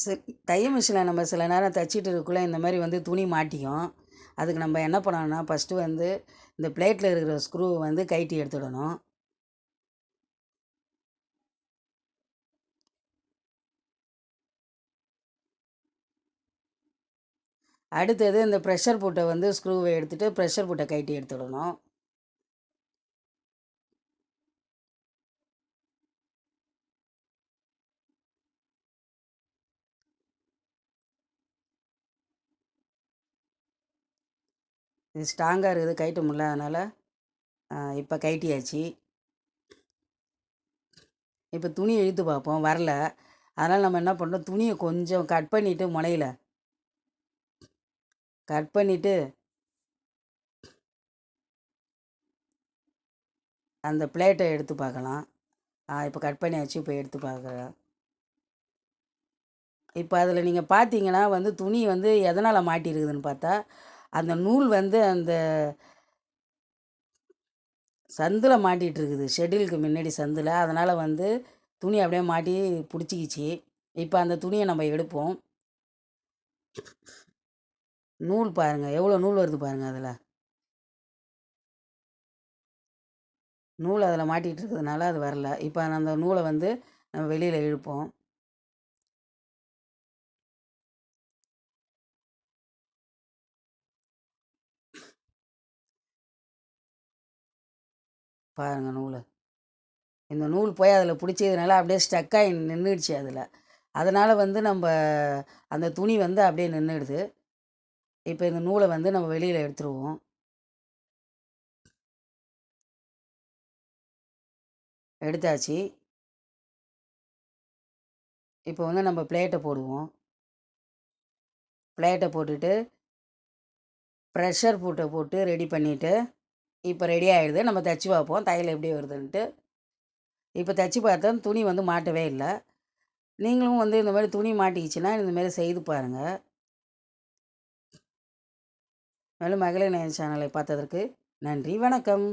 C தையல் மிஷினில் நம்ம சில நேரம் தைச்சிட்டு இருக்கக்குள்ளே இந்த மாதிரி வந்து துணி மாட்டிக்கும். அதுக்கு நம்ம என்ன பண்ணணும்னா ஃபஸ்ட்டு வந்து இந்த பிளேட்டில் இருக்கிற ஸ்க்ரூவை வந்து கழட்டி எடுத்துடணும். அடுத்தது இந்த ப்ரெஷர் பூட்டை வந்து ஸ்க்ரூவை எடுத்துகிட்டு ப்ரெஷர் பூட்டை கழட்டி எடுத்துடணும். இது ஸ்ட்ராங்காக இருக்குது கைட்ட முடியல அதனால் இப்போ கைட்டியாச்சு இப்போ துணி இழுத்து பார்ப்போம் வரல. அதனால் நம்ம என்ன பண்ணுறோம் துணியை கொஞ்சம் கட் பண்ணிவிட்டு முனையில். கட் பண்ணிவிட்டு அந்த பிளேட்டை எடுத்து பார்க்கலாம். இப்போ கட் பண்ணியாச்சு இப்போ எடுத்து பார்க்குறேன் இப்போ அதில் நீங்கள் பார்த்தீங்கன்னா வந்து துணி வந்து எதனால் மாட்டியிருக்குதுன்னு பார்த்தா அந்த நூல் வந்து அந்த சந்தில் மாட்டிகிட்டு இருக்குது ஷெட்டிலுக்கு முன்னாடி சந்தில். அதனால் வந்து துணி அப்படியே மாட்டி பிடிச்சிக்கிச்சு. இப்போ அந்த துணியை நம்ம எடுப்போம். நூல் பாருங்கள் எவ்வளோ நூல் வருது பாருங்கள் அதில். நூல் அதில் மாட்டிகிட்டு இருக்கிறதுனால அது வரல. இப்போ அந்த நூலை வந்து நம்ம வெளியில் இழுப்போம். பாருங்க நூல். இந்த நூல் போய் அதில் பிடிச்சதுனால அப்படியே ஸ்டக்காகி நின்றுடுச்சு அதில். அதனால் வந்து நம்ம அந்த துணி வந்து அப்படியே நின்றுடுது இப்போ இந்த நூலை வந்து நம்ம வெளியில் எடுத்துருவோம். எடுத்தாச்சு. இப்போ வந்து நம்ம பிளேட்டை போடுவோம். பிளேட்டை போட்டுட்டு ப்ரெஷர் பூட்டை போட்டு ரெடி பண்ணிவிட்டு இப்போ ரெடி ஆகிடுது நம்ம தைச்சி பார்ப்போம். தையல் எப்படி வருதுன்ட்டு. இப்போ தைச்சி பார்த்தா துணி வந்து மாட்டவே இல்லை. நீங்களும் வந்து இந்த மாதிரி துணி மாட்டிக்கிச்சுன்னா இந்தமாரி செய்து பாருங்கள் மேலும் மகளிர் நேயம் சேனலை பார்த்ததற்கு நன்றி. வணக்கம்.